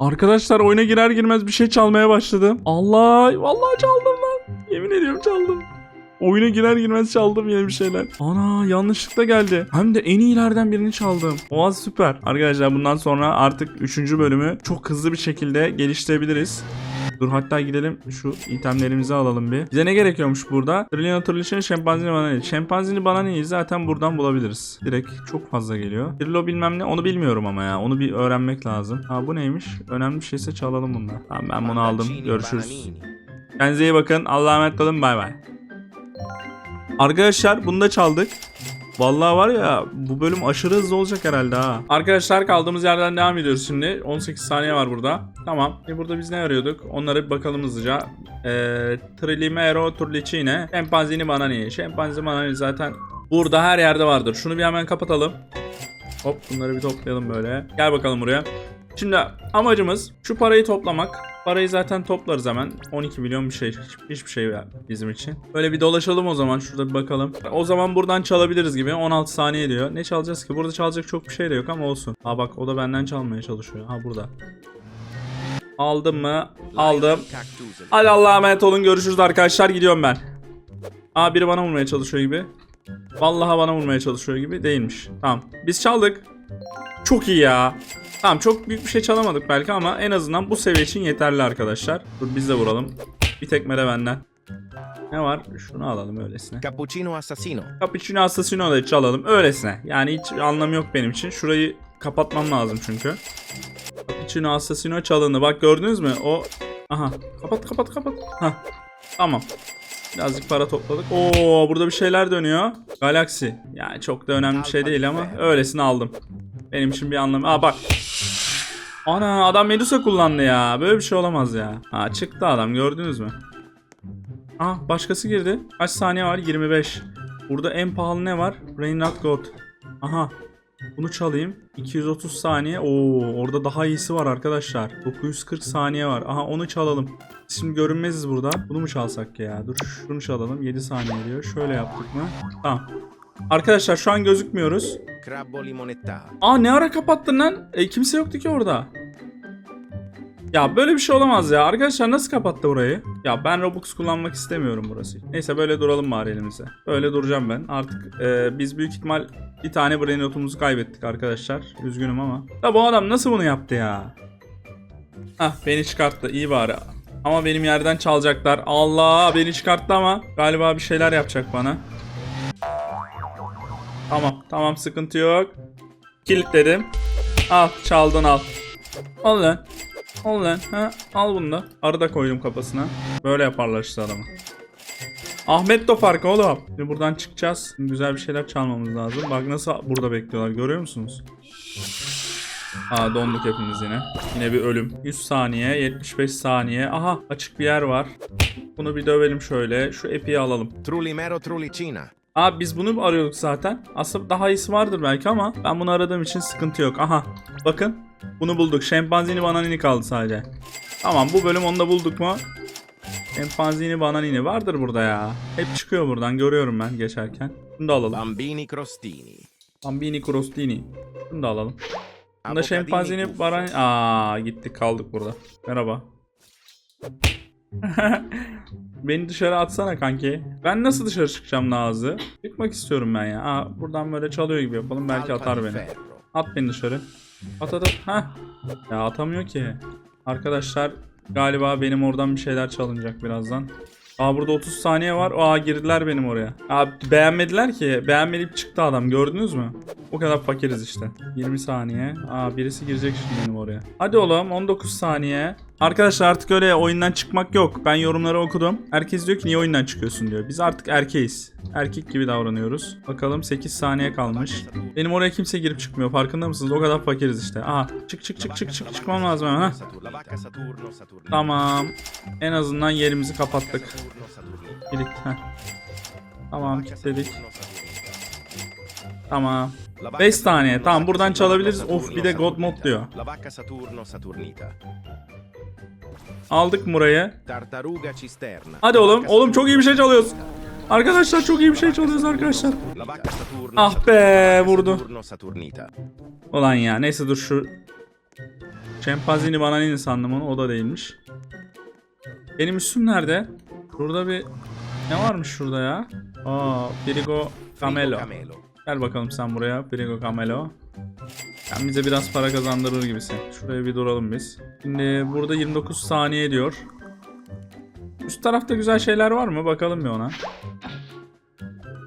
Arkadaşlar oyuna girer girmez bir şey çalmaya başladım. Allah vallahi çaldım lan. Yemin ediyorum çaldım. Oyuna girer girmez çaldım yine bir şeyler. Ana yanlışlıkla geldi. Hem de en iyilerden birini çaldım. Oha süper. Arkadaşlar bundan sonra artık 3. bölümü çok hızlı bir şekilde geliştirebiliriz. Dur hatta gidelim şu itemlerimizi alalım bir. Bize ne gerekiyormuş burada? Trillion Trillion Şempanzini Banani. Şempanzini Banani'yi zaten buradan bulabiliriz. Direkt çok fazla geliyor. Trillo bilmem ne onu bilmiyorum ama ya. Onu bir öğrenmek lazım. Ha bu neymiş? Önemli bir şeyse çalalım bundan. Tamam ben bunu aldım. Görüşürüz. Kendinize iyi bakın. Allah'a emanet olun. Bay bay. Arkadaşlar bunu da çaldık. Vallahi var ya bu bölüm aşırı hızlı olacak herhalde ha. Arkadaşlar kaldığımız yerden devam ediyoruz şimdi. 18 saniye var burada. Tamam. E burada biz ne arıyorduk? Onları bir bakalım hızlıca. Eee Trilimero Turlicine. Şempanzini Banani. Şempanzini Banani zaten burada her yerde vardır. Şunu bir hemen kapatalım. Hop bunları bir toplayalım böyle. Gel bakalım buraya. Şimdi amacımız şu parayı toplamak. Parayı zaten toplarız hemen. 12 milyon bir şey. Hiçbir şey bizim için. Böyle bir dolaşalım o zaman. Şurada bir bakalım. O zaman buradan çalabiliriz gibi. 16 saniye diyor. Ne çalacağız ki? Burada çalacak çok bir şey de yok ama olsun. Ha bak o da benden çalmaya çalışıyor. Ha burada. Aldım mı? Aldım. Hadi Allah'a emanet olun. Görüşürüz arkadaşlar. Gidiyorum ben. Aa biri bana vurmaya çalışıyor gibi. Vallahi bana vurmaya çalışıyor gibi. Değilmiş. Tamam. Biz çaldık. Çok iyi ya. Tamam çok büyük bir şey çalamadık belki ama en azından bu seviye için yeterli arkadaşlar. Dur biz de vuralım. Bir tekme de benden. Ne var? Şunu alalım öylesine. Cappuccino assassino. Cappuccino Assassino da çalalım öylesine. Yani hiç anlamı yok benim için. Şurayı kapatmam lazım çünkü. Cappuccino Assassino çalındı. Bak gördünüz mü? O... Aha. Kapat kapat kapat. Hah. Tamam. Birazcık para topladık. Oo burada bir şeyler dönüyor. Galaxy. Yani çok da önemli bir şey değil ama öylesine aldım. Benim için bir anlamı. Aa bak. Ana adam Medusa kullandı ya. Böyle bir şey olamaz ya. Ha çıktı adam gördünüz mü? Aa başkası girdi. Kaç saniye var? 25. Burada en pahalı ne var? Rain Not God. Aha. Bunu çalayım. 230 saniye. Oo, orada daha iyisi var arkadaşlar. 940 saniye var. Aha onu çalalım. Şimdi görünmeziz burada. Bunu mu çalsak ya? Dur şunu çalalım. 7 saniye diyor. Şöyle yaptık mı? Tamam. Arkadaşlar şu an gözükmüyoruz. Crabbo limonetta. Aa ne ara kapattın lan? E, kimse yoktu ki orada. Ya böyle bir şey olamaz ya. Arkadaşlar nasıl kapattı burayı? Ya ben Robux kullanmak istemiyorum burası. Neyse böyle duralım bari elimizde. Böyle duracağım ben. Artık e, biz büyük ihtimal bir tane brain notumuzu kaybettik arkadaşlar. Üzgünüm ama. Ya bu adam nasıl bunu yaptı ya? Hah beni çıkarttı. iyi bari. Ama benim yerden çalacaklar. Allah beni çıkarttı ama galiba bir şeyler yapacak bana. Tamam tamam sıkıntı yok. Kilitledim. Al çaldın al. Al lan. Al lan. Ha, al bunu da. Arı da koydum kafasına. Böyle yaparlar işte adamı. Ahmet farkı oğlum. Şimdi buradan çıkacağız. Şimdi güzel bir şeyler çalmamız lazım. Bak nasıl burada bekliyorlar görüyor musunuz? Aa donduk hepimiz yine. Yine bir ölüm. 100 saniye, 75 saniye. Aha açık bir yer var. Bunu bir dövelim şöyle. Şu epiyi alalım. Trullimero trullicina. Abi biz bunu arıyorduk zaten. Aslında daha iyisi vardır belki ama ben bunu aradığım için sıkıntı yok. Aha bakın bunu bulduk. Şempanzini bananini kaldı sadece. Tamam bu bölüm onu da bulduk mu? Şempanzini bananini vardır burada ya. Hep çıkıyor buradan görüyorum ben geçerken. Bunu da alalım. Bambini crostini. Bambini crostini. Bunu da alalım. Bunda şempanzini baran... Aa gittik kaldık burada. Merhaba. Beni dışarı atsana kanki. Ben nasıl dışarı çıkacağım Nazlı? Çıkmak istiyorum ben ya. Aa, buradan böyle çalıyor gibi yapalım. Belki atar beni. At beni dışarı. At at at. Hah. Ya atamıyor ki. Arkadaşlar galiba benim oradan bir şeyler çalınacak birazdan. Aa burada 30 saniye var. Aa girdiler benim oraya. Abi beğenmediler ki. Beğenmeyip çıktı adam. Gördünüz mü? O kadar fakiriz işte. 20 saniye. Aa birisi girecek şimdi benim oraya. Hadi oğlum 19 saniye. Arkadaşlar artık öyle oyundan çıkmak yok. Ben yorumları okudum. Herkes diyor ki niye oyundan çıkıyorsun diyor. Biz artık erkeğiz. Erkek gibi davranıyoruz. Bakalım 8 saniye kalmış. Benim oraya kimse girip çıkmıyor. Farkında mısınız? O kadar fakiriz işte. Aha çık çık çık çık çık çıkmam lazım hemen. Tamam. En azından yerimizi kapattık. Kilit. Heh. Tamam kilitledik. Tamam. La vacca 5 saniye. Tamam buradan çalabiliriz. Of bir de God mod diyor. Aldık burayı. Hadi oğlum. Oğlum çok iyi bir şey çalıyoruz. Arkadaşlar çok iyi bir şey çalıyoruz arkadaşlar. Ah be, vurdu. Ulan ya neyse dur şu Şempanzini bananini sandım onu. O da değilmiş. Benim üstüm nerede? Burada bir... Ne varmış şurada ya? Aa, Frigo Camelo. Gel bakalım sen buraya. Frigo Camelo. Sen bize biraz para kazandırır gibisin. Şuraya bir duralım biz. Şimdi burada 29 saniye diyor. Üst tarafta güzel şeyler var mı? Bakalım bir ona.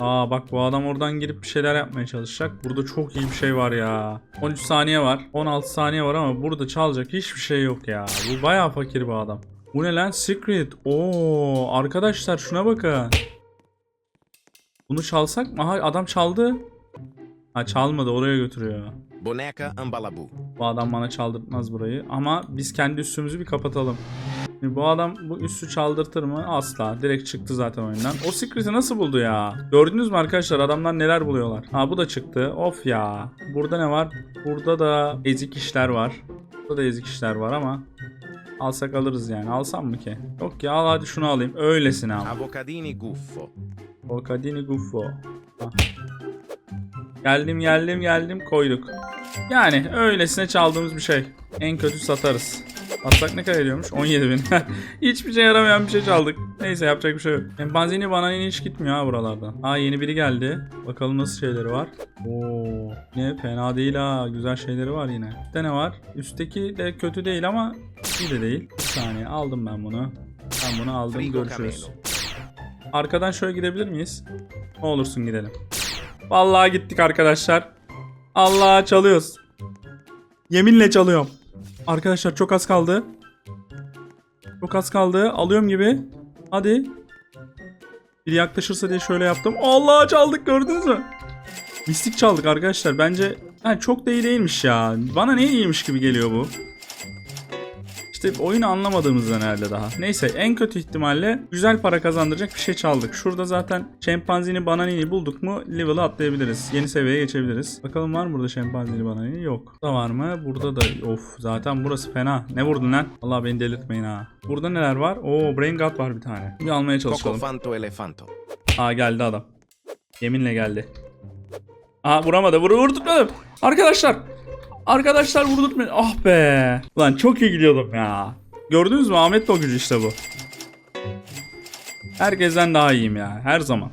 Aa bak bu adam oradan girip bir şeyler yapmaya çalışacak. Burada çok iyi bir şey var ya. 13 saniye var. 16 saniye var ama burada çalacak hiçbir şey yok ya. Bu bayağı fakir bir adam. Bu ne lan? Secret. Oo arkadaşlar şuna bakın. Bunu çalsak mı? Aha adam çaldı. Ha çalmadı oraya götürüyor. Boneca Ambalabu. Bu adam bana çaldırtmaz burayı. Ama biz kendi üstümüzü bir kapatalım. Şimdi bu adam bu üstü çaldırtır mı? Asla. Direkt çıktı zaten oyundan. O secret'i nasıl buldu ya? Gördünüz mü arkadaşlar? Adamlar neler buluyorlar. Ha bu da çıktı. Of ya. Burada ne var? Burada da ezik işler var. Burada da ezik işler var ama alsak alırız yani. Alsam mı ki? Yok ya al hadi şunu alayım. Öylesine ama. Avocadini Guffo. Volcadini Guffo. Ah. Geldim geldim geldim koyduk. Yani öylesine çaldığımız bir şey. En kötü satarız. Atsak ne kadar ediyormuş? 17 bin. Hiçbir şey yaramayan bir şey çaldık. Neyse yapacak bir şey yok. Empanzini bana yine hiç gitmiyor ha buralardan. Aa yeni biri geldi. Bakalım nasıl şeyleri var. Oo, ne fena değil ha. Güzel şeyleri var yine. Üstte ne var? Üstteki de kötü değil ama iyi de değil. Bir saniye aldım ben bunu. Ben bunu aldım. Görüşürüz. Arkadan şöyle gidebilir miyiz? Ne olursun gidelim. Vallahi gittik arkadaşlar. Allah çalıyoruz. Yeminle çalıyorum. Arkadaşlar çok az kaldı. Çok az kaldı. Alıyorum gibi. Hadi. Biri yaklaşırsa diye şöyle yaptım. Allah çaldık gördünüz mü? Mistik çaldık arkadaşlar. Bence ha, çok da iyi değilmiş ya. Bana ne iyiymiş gibi geliyor bu. İşte oyunu anlamadığımızdan herhalde daha. Neyse en kötü ihtimalle güzel para kazandıracak bir şey çaldık. Şurada zaten şempanzini bananini bulduk mu level'ı atlayabiliriz. Yeni seviyeye geçebiliriz. Bakalım var mı burada şempanzini bananini? Yok. Burada var mı? Burada da of zaten burası fena. Ne vurdun lan? Allah beni delirtmeyin ha. Burada neler var? Oo brain god var bir tane. Bir almaya çalışalım. Cocofanto Elefanto. Aa geldi adam. Yeminle geldi. Aa vuramadı. Vur vurdurtmadım. Arkadaşlar. Arkadaşlar vurdurtmadım. Ah be. Lan çok iyi gidiyordum ya. Gördünüz mü Ahmet de o gücü işte bu. Herkesten daha iyiyim ya. Her zaman.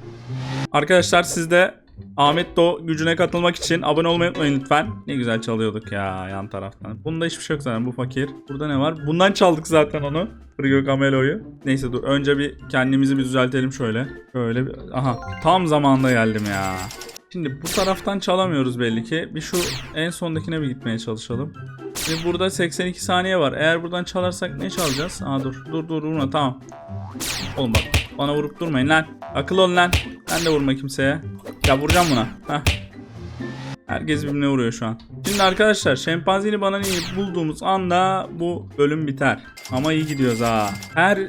Arkadaşlar siz de Ahmet Do gücüne katılmak için abone olmayı unutmayın lütfen. Ne güzel çalıyorduk ya yan taraftan. Bunda hiçbir şey yok zaten bu fakir. Burada ne var? Bundan çaldık zaten onu. Frigo Camelo'yu. Neyse dur önce bir kendimizi bir düzeltelim şöyle. Şöyle bir... Aha tam zamanında geldim ya. Şimdi bu taraftan çalamıyoruz belli ki. Bir şu en sondakine bir gitmeye çalışalım. Şimdi burada 82 saniye var. Eğer buradan çalarsak ne çalacağız? Aa dur dur dur vurma tamam. Oğlum bak bana vurup durmayın lan. Akıl ol lan. Ben de vurma kimseye. Ya vuracağım buna. Heh. Herkes birbirine vuruyor şu an. Şimdi arkadaşlar şempanzini bananini bulduğumuz anda bu bölüm biter. Ama iyi gidiyoruz ha. Her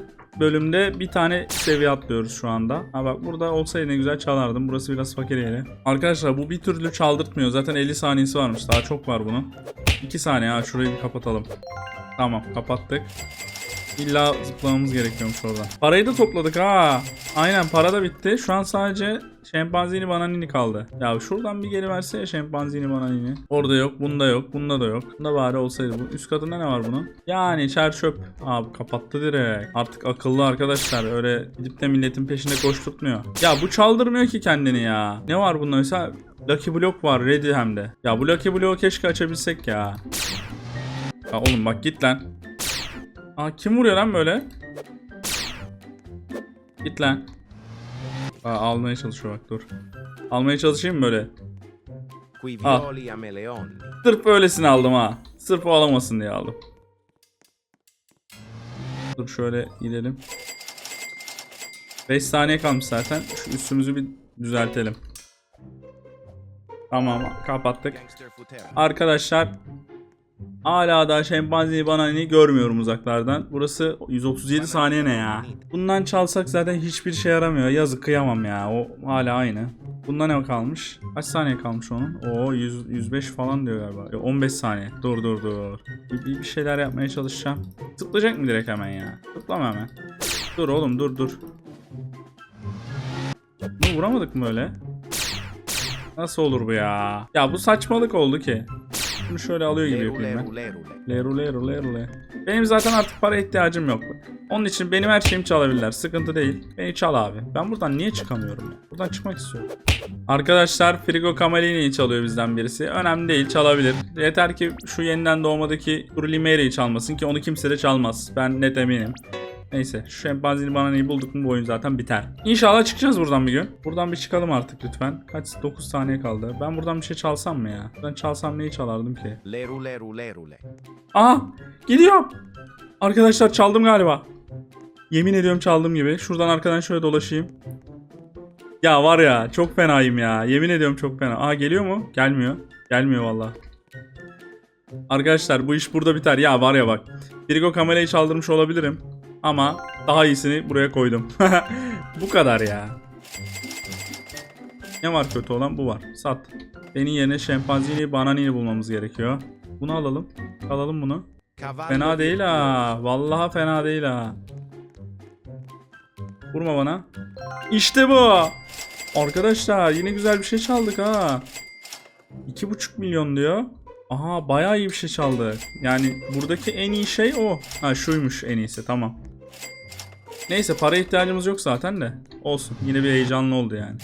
bölümde bir tane seviye atlıyoruz şu anda. Ha bak burada olsaydı ne güzel çalardım. Burası biraz fakir yeri. Arkadaşlar bu bir türlü çaldırtmıyor. Zaten 50 saniyesi varmış. Daha çok var bunun. 2 saniye ha şurayı bir kapatalım. Tamam kapattık. İlla zıplamamız gerekiyormuş oradan. Parayı da topladık ha. Aynen para da bitti. Şu an sadece şempanzini bananini kaldı. Ya şuradan bir geri verse ya şempanzini bananini. Orada yok, bunda yok, bunda da yok. Bunda bari olsaydı bu. Üst katında ne var bunun? Yani çer çöp. Abi kapattı direkt. Artık akıllı arkadaşlar. Öyle gidip de milletin peşinde koşturtmuyor. Ya bu çaldırmıyor ki kendini ya. Ne var bunda mesela? Lucky Block var ready hem de. Ya bu Lucky Block'u keşke açabilsek ya. Ya oğlum bak git lan. Aa kim vuruyor lan böyle? Git lan. Aa, almaya çalışıyor bak dur. Almaya çalışayım mı böyle? Qui Ah. Sırf öylesini aldım ha. Sırf o alamasın diye aldım. Dur şöyle gidelim. 5 saniye kalmış zaten. Şu üstümüzü bir düzeltelim. Tamam kapattık. Arkadaşlar hala daha şempanzeyi bananini görmüyorum uzaklardan. Burası 137 saniye ne ya? Bundan çalsak zaten hiçbir şey yaramıyor. Yazık kıyamam ya. O hala aynı. Bunda ne kalmış? Kaç saniye kalmış onun? Oo 100, 105 falan diyor galiba. Yo, 15 saniye. Dur dur dur. Bir, bir, şeyler yapmaya çalışacağım. Zıplayacak mı direkt hemen ya? Zıplama hemen. Dur oğlum dur dur. Bunu vuramadık mı öyle? Nasıl olur bu ya? Ya bu saçmalık oldu ki. Bunu şöyle alıyor gibi Lerule, yapayım ben. Leru leru leru le. Benim zaten artık para ihtiyacım yok. Onun için benim her şeyimi çalabilirler. Sıkıntı değil. Beni çal abi. Ben buradan niye çıkamıyorum? Buradan çıkmak istiyorum. Arkadaşlar Frigo Camalini'yi çalıyor bizden birisi. Önemli değil çalabilir. Yeter ki şu yeniden doğmadaki Brulimere'yi çalmasın ki onu kimse de çalmaz. Ben net eminim. Neyse şu şempanzini bana neyi bulduk mu bu oyun zaten biter. İnşallah çıkacağız buradan bir gün. Buradan bir çıkalım artık lütfen. Kaç 9 saniye kaldı. Ben buradan bir şey çalsam mı ya? Ben çalsam neyi çalardım ki? Lerule, rule, rule. Aha gidiyor. Arkadaşlar çaldım galiba. Yemin ediyorum çaldım gibi. Şuradan arkadan şöyle dolaşayım. Ya var ya çok fenayım ya. Yemin ediyorum çok fena. Aa geliyor mu? Gelmiyor. Gelmiyor valla. Arkadaşlar bu iş burada biter. Ya var ya bak. Frigo kamerayı çaldırmış olabilirim. Ama daha iyisini buraya koydum. bu kadar ya. Ne var kötü olan? Bu var. Sat. Senin yerine şempanzini bananini bulmamız gerekiyor. Bunu alalım. Alalım bunu. Fena değil ha. Vallahi fena değil ha. Vurma bana. İşte bu. Arkadaşlar yine güzel bir şey çaldık ha. 2,5 milyon diyor. Aha bayağı iyi bir şey çaldık. Yani buradaki en iyi şey o. Ha şuymuş en iyisi tamam. Neyse para ihtiyacımız yok zaten de. Olsun yine bir heyecanlı oldu yani.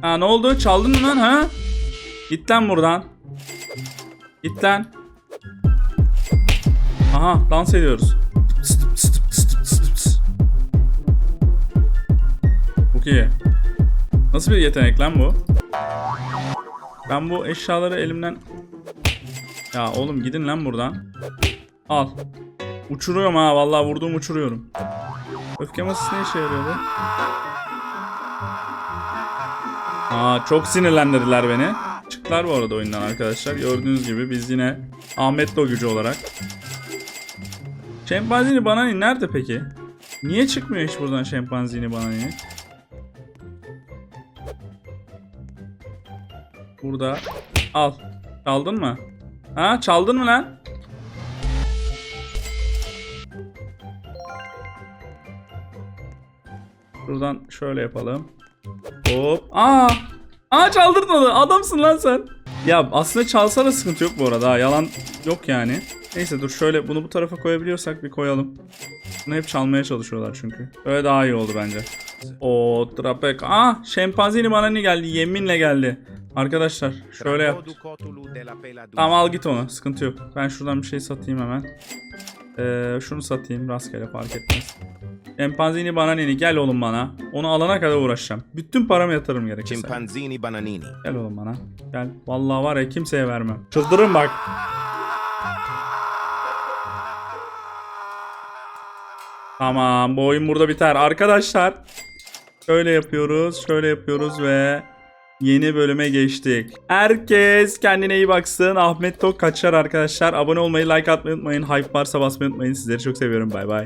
Ha ne oldu? Çaldın mı lan ha? Git lan buradan. Git lan. Aha dans ediyoruz. Çok iyi. Nasıl bir yetenek lan bu? Ben bu eşyaları elimden... Ya oğlum gidin lan buradan. Al. Uçuruyorum ha vallahi vurduğum uçuruyorum. Öfke masası ne işe yarıyordu? Aa çok sinirlendirdiler beni. Çıktılar bu arada oyundan arkadaşlar. Gördüğünüz gibi biz yine Ahmet o gücü olarak. Şempanzini Banani nerede peki? Niye çıkmıyor hiç buradan Şempanzini Banani? Burada. Al. Çaldın mı? Ha çaldın mı lan? Buradan şöyle yapalım. Hop. Aa! Aa çaldırtmadı. Adamsın lan sen. Ya aslında çalsa da sıkıntı yok bu arada. ha. Yalan yok yani. Neyse dur şöyle bunu bu tarafa koyabiliyorsak bir koyalım. Bunu hep çalmaya çalışıyorlar çünkü. Öyle daha iyi oldu bence. O trapek. Ah şempanzini bana ne geldi? Yeminle geldi. Arkadaşlar şöyle yap. Tamam al git onu. Sıkıntı yok. Ben şuradan bir şey satayım hemen. Ee, şunu satayım. Rastgele fark etmez. Şempanzini bananini gel oğlum bana. Onu alana kadar uğraşacağım. Bütün paramı yatırırım gerekirse. Chimpanzini bananini. Gel oğlum bana. Gel. Vallahi var ya kimseye vermem. Çıldırırım bak. Tamam bu oyun burada biter. Arkadaşlar şöyle yapıyoruz. Şöyle yapıyoruz ve yeni bölüme geçtik. Herkes kendine iyi baksın. Ahmet Tok kaçar arkadaşlar. Abone olmayı, like atmayı unutmayın. Hype varsa basmayı unutmayın. Sizleri çok seviyorum. Bay bay.